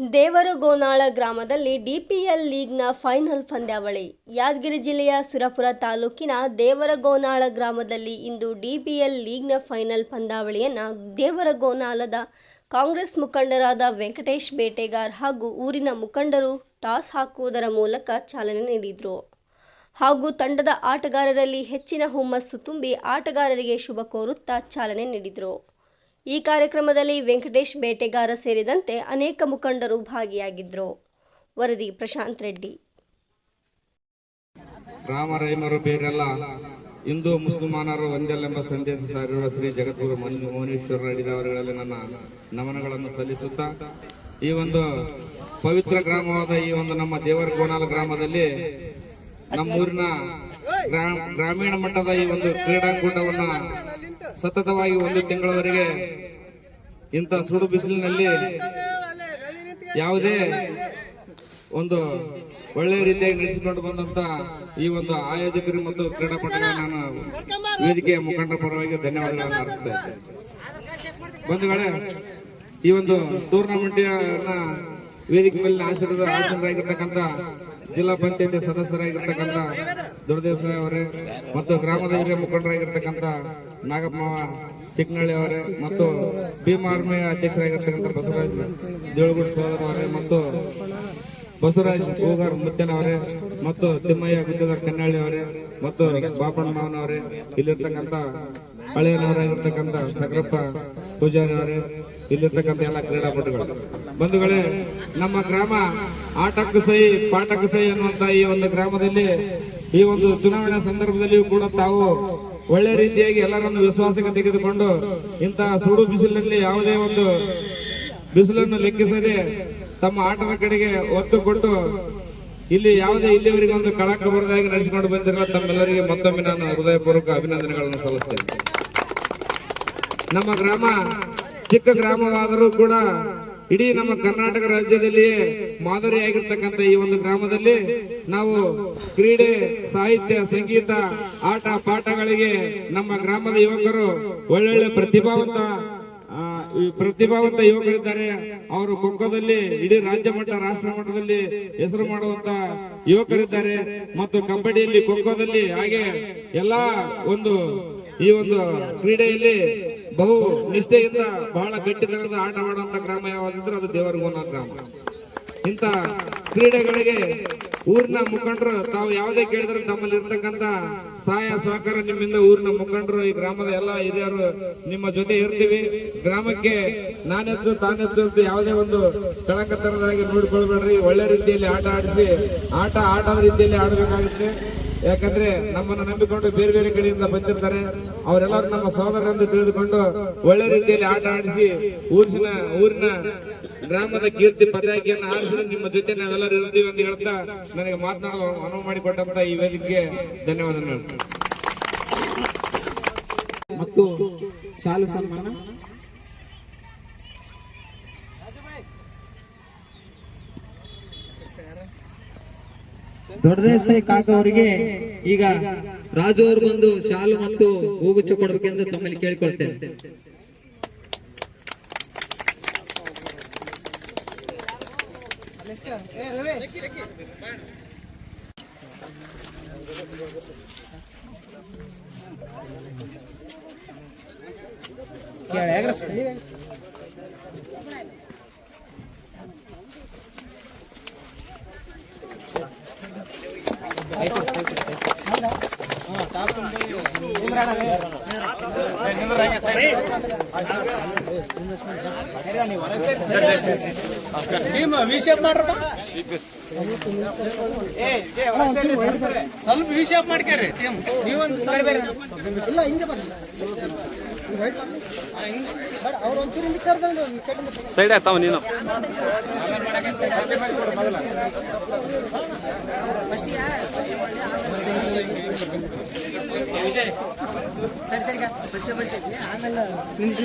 ದೇವರಗೋನಾಳ ಗ್ರಾಮದಲ್ಲಿ DPL ಲೀಗ್ನ final ಪಂದ್ಯಾವಳಿ. ಯಾದಗಿರಿ ಜಿಲ್ಲೆಯ ಸುರಪುರ ತಾಲೂಕಿನ ದೇವರಗೋನಾಳ ಗ್ರಾಮದಲ್ಲಿ ಇಂದು ಡಿಪಿಎಲ್ ಲೀಗ್ನ ಫೈನಲ್ ಪಂದ್ಯಾವಳಿಯನ್ನು ದೇವರಗೋನಾಳದ ಕಾಂಗ್ರೆಸ್ ಮುಖಂಡರಾದ ವೆಂಕಟೇಶ್ ಬೇಟೆಗಾರ್ ಹಾಗೂ ಊರಿನ ಮುಖಂಡರು ಟಾಸ್ ಹಾಕುವುದರ ಮೂಲಕ ಚಾಲನೆ ನೀಡಿದರು. ಹಾಗೂ ತಂಡದ ಆಟಗಾರರಲ್ಲಿ ಹೆಚ್ಚಿನ ಹುಮ್ಮಸ್ಸು ತುಂಬಿ ಆಟಗಾರರಿಗೆ ಶುಭ ಕೋರುತ್ತಾ ಚಾಲನೆ ನೀಡಿದರು. ಈ ಕಾರ್ಯಕ್ರಮದಲ್ಲಿ ವೆಂಕಟೇಶ್ ಬೇಟೆಗಾರ ಸೇರಿದಂತೆ ಅನೇಕ ಮುಖಂಡರು ಭಾಗಿಯಾಗಿದ್ದರು ವರದಿ ಪ್ರಶಾಂತ್ ರೆಡ್ಡಿ. ರಾಮ ರೈಮರು ಬೇರೆಲ್ಲ ಹಿಂದೂ ಮುಸಲ್ಮಾನರು ಒಂದೆಲ್ಲೆಂಬ ಸಂದೇಶ ಸಾರಿರುವ ಶ್ರೀ ಜಗದ್ಗುರು ಮನ್- ಮೋನೇಶ್ವರ ಅಡಿದವರುಗಳಲ್ಲಿ ನನ್ನ ನಮನಗಳನ್ನು ಸಲ್ಲಿಸುತ್ತಾ, ಈ ಒಂದು ಪವಿತ್ರ ಗ್ರಾಮವಾದ ಈ ಒಂದು ನಮ್ಮ ದೇವರ ಗೋನಾಲ ಗ್ರಾಮದಲ್ಲಿ ನಮ್ಮೂರಿನ ಗ್ರಾ- ಗ್ರಾಮೀಣ ಮಟ್ಟದ ಈ ಒಂದು ಕ್ರೀಡಾಕೂಟವನ್ನ ಸತತವಾಗಿ ಒಂದು ತಿಂಗಳವರೆಗೆ ಇಂಥ ಸುಡು ಬಿಸಿಲಿನಲ್ಲಿ ಯಾವುದೇ ಒಂದು ಒಳ್ಳೆ ರೀತಿಯಾಗಿ ನಡೆಸಿಕೊಂಡು ಬಂದಂತ ಈ ಒಂದು ಆಯೋಜಕರು ಮತ್ತು ಕ್ರೀಡಾಪಟುಗಳ ನಾನು ವೇದಿಕೆಯ ಮುಖಂಡರ ಪರವಾಗಿ ಧನ್ಯವಾದಗಳನ್ನು ಅರ್ಪಿಸುತ್ತೇನೆ ಬಂಧುಗಳೇ, ಈ ಒಂದು ಟೂರ್ನಮೆಂಟ್ ವೇದಿಕೆ ಮೇಲೆ ಆಶೀರ್ವಾದ ಆಶೀರ್ವರಾಗಿರ್ತಕ್ಕಂಥ ಜಿಲ್ಲಾ ಪಂಚಾಯತಿ ಸದಸ್ಯರಾಗಿರ್ತಕ್ಕಂಥ ದುರ್ದೇಶ್ವರ ಅವರೇ ಮತ್ತು ಗ್ರಾಮದ ಹಿರಿಯ ಮುಖಂಡರಾಗಿರ್ತಕ್ಕಂಥ ನಾಗಪ್ಪ ಚಿಕ್ಕನಳ್ಳಿ ಅವರೇ ಮತ್ತು ಭೀಮ ಆರ್ಮಿಯ ಅಧ್ಯಕ್ಷರಾಗಿರ್ತಕ್ಕಂಥ ಬಸವರಾಜ್ ದೇಳಗುಡ್ ಸೋದರ ಅವರೇ ಮತ್ತು ಬಸವರಾಜ್ ಹೂಗಾರ್ ಮುತ್ತನವರೇ ಮತ್ತು ತಿಮ್ಮಯ್ಯ ಗುದ್ದಗಾರ್ ಕನ್ನಳ್ಳಿ ಅವರೇ ಮತ್ತು ಬಾಪಣ್ಣ ಮಾವನವರೇ ಇಲ್ಲಿರ್ತಕ್ಕಂಥ ಹಳೆಯನವರಾಗಿರ್ತಕ್ಕಂಥ ಸಕ್ರಪ್ಪ ಪೂಜಾರಿ ಅವರೇ, ಇಲ್ಲಿರ್ತಕ್ಕಂಥ ಎಲ್ಲ ಕ್ರೀಡಾಪಟುಗಳು. ಬಂಧುಗಳೇ, ನಮ್ಮ ಗ್ರಾಮ ಆಟಕ್ಕೆ ಸಹಿ, ಪಾಠಕ್ಕೆ ಸಹಿ ಅನ್ನುವಂತ ಈ ಒಂದು ಗ್ರಾಮದಲ್ಲಿ ಈ ಒಂದು ಚುನಾವಣೆ ಸಂದರ್ಭದಲ್ಲಿಯೂ ಕೂಡ ತಾವು ಒಳ್ಳೆ ರೀತಿಯಾಗಿ ಎಲ್ಲರನ್ನು ವಿಶ್ವಾಸಕ್ಕೆ ತೆಗೆದುಕೊಂಡು ಇಂತಹ ಸೂಡು ಬಿಸಿಲಿನಲ್ಲಿ ಯಾವುದೇ ಒಂದು ಬಿಸಿಲನ್ನು ಲೆಕ್ಕಿಸದೆ ತಮ್ಮ ಆಟದ ಕಡೆಗೆ ಒತ್ತು ಕೊಟ್ಟು ಇಲ್ಲಿ ಯಾವುದೇ ಇಲ್ಲಿವರೆಗೆ ಒಂದು ಕಳಕ ಬರದಾಗಿ ನಡೆಸಿಕೊಂಡು ಬಂದಿರುವ ತಮ್ಮೆಲ್ಲರಿಗೆ ಮತ್ತೊಮ್ಮೆ ನಾನು ಹೃದಯಪೂರ್ವಕ ಅಭಿನಂದನೆಗಳನ್ನು ಸಲ್ಲಿಸ್ತೇನೆ. ನಮ್ಮ ಗ್ರಾಮ ಚಿಕ್ಕ ಗ್ರಾಮವಾದರೂ ಕೂಡ ಇಡೀ ನಮ್ಮ ಕರ್ನಾಟಕ ರಾಜ್ಯದಲ್ಲಿಯೇ ಮಾದರಿಯಾಗಿರ್ತಕ್ಕಂಥ ಈ ಒಂದು ಗ್ರಾಮದಲ್ಲಿ ನಾವು ಕ್ರೀಡೆ, ಸಾಹಿತ್ಯ, ಸಂಗೀತ, ಆಟ, ಪಾಠಗಳಿಗೆ ನಮ್ಮ ಗ್ರಾಮದ ಯುವಕರು ಒಳ್ಳೊಳ್ಳೆ ಪ್ರತಿಭಾವಂತ ಪ್ರತಿಭಾವಂತ ಯುವಕರಿದ್ದಾರೆ. ಅವರು ಖೋಖೋದಲ್ಲಿ, ಇಡೀ ರಾಜ್ಯ ಮಟ್ಟ, ರಾಷ್ಟ್ರ ಮಟ್ಟದಲ್ಲಿ ಹೆಸರು ಮಾಡುವಂತ ಯುವಕರಿದ್ದಾರೆ. ಮತ್ತು ಕಬಡ್ಡಿಯಲ್ಲಿ, ಖೋಖೋದಲ್ಲಿ ಹಾಗೆ ಎಲ್ಲಾ ಒಂದು ಈ ಒಂದು ಕ್ರೀಡೆಯಲ್ಲಿ ಬಹು ನಿಷ್ಠೆಯಿಂದ ಬಹಳ ಗಟ್ಟಿಗಳಿಂದ ಆಟ ಆಡುವಂತ ಗ್ರಾಮ ಯಾವ್ದಂದ್ರೆ ಅದು ದೇವರಗೋನ ಗ್ರಾಮ. ಇಂತ ಕ್ರೀಡೆಗಳಿಗೆ ಊರಿನ ಮುಖಂಡರು ತಾವು ಯಾವುದೇ ಕೇಳಿದ್ರೆ ತಮ್ಮಲ್ಲಿ ಇರ್ತಕ್ಕಂತ ಸಹಾಯ ಸಹಕಾರ ನಿಮ್ಮಿಂದ ಊರಿನ ಮುಖಂಡರು, ಈ ಗ್ರಾಮದ ಎಲ್ಲ ಹಿರಿಯರು ನಿಮ್ಮ ಜೊತೆ ಇರ್ತೀವಿ. ಗ್ರಾಮಕ್ಕೆ ನಾನೆಚ್ಚು ತಾನೆಚ್ಚು ಅಂತ ಯಾವುದೇ ಒಂದು ಕಳಕತನದಾಗಿ ನೋಡಿಕೊಳ್ಬೇಡ್ರಿ. ಒಳ್ಳೆ ರೀತಿಯಲ್ಲಿ ಆಟ ಆಡಿಸಿ, ಆಟ ಆಟದ ರೀತಿಯಲ್ಲಿ ಆಡಬೇಕಾಗುತ್ತೆ. ಯಾಕಂದ್ರೆ ನಮ್ಮನ್ನು ನಂಬಿಕೊಂಡು ಬೇರೆ ಬೇರೆ ಕಡೆಯಿಂದ ಬಂದಿರ್ತಾರೆ. ಅವರೆಲ್ಲರೂ ನಮ್ಮ ಸಹೋದರರೆಂದು ತಿಳಿದುಕೊಂಡು ಒಳ್ಳೆ ರೀತಿಯಲ್ಲಿ ಆಟ ಆಡಿಸಿ ಊರಿನ ಊರಿನ ಗ್ರಾಮದ ಕೀರ್ತಿ ಪತ್ರಿಕೆಯನ್ನು ಆರಿಸಿ ನಿಮ್ಮ ಜೊತೆ ನಾವೆಲ್ಲರೂ ಇರ್ತೀವಿ ಅಂತ ಹೇಳ್ತಾ ನನಗೆ ಮಾತನಾಡಲು ಅನುವು ಮಾಡಿಕೊಟ್ಟಂತ ಈ ವೇದಿಕೆಗೆ ಧನ್ಯವಾದಗಳು. ಮತ್ತು ಸಾಲು ಸನ್ಮಾನ. ದೊಡ್ಡದೇಸಾಯಿ ಕಾಕ ಅವರಿಗೆ ಈಗ ರಾಜು ಅವರು ಬಂದು ಶಾಲು ಮತ್ತು ಹೂಗುಚ್ಚ ಕೊಡಬೇಕೆಂದು ತಮ್ಮಲ್ಲಿ ಕೇಳಿಕೊಳ್ತೇನೆ. ಸ್ವಲ್ಪ ವಿಷಯ ಮಾಡ್ಕ್ಯಾರಿ ಟೀಮ್ ನೀವೊಂದು ಇಲ್ಲ ಹಿಂಗೆ ಬರ್ಲಿ ಸೈಡ್ ಆಗ್ತಾವ ನೀನು? ಆಮೇಲೆ ನಿಂದಿಸಿ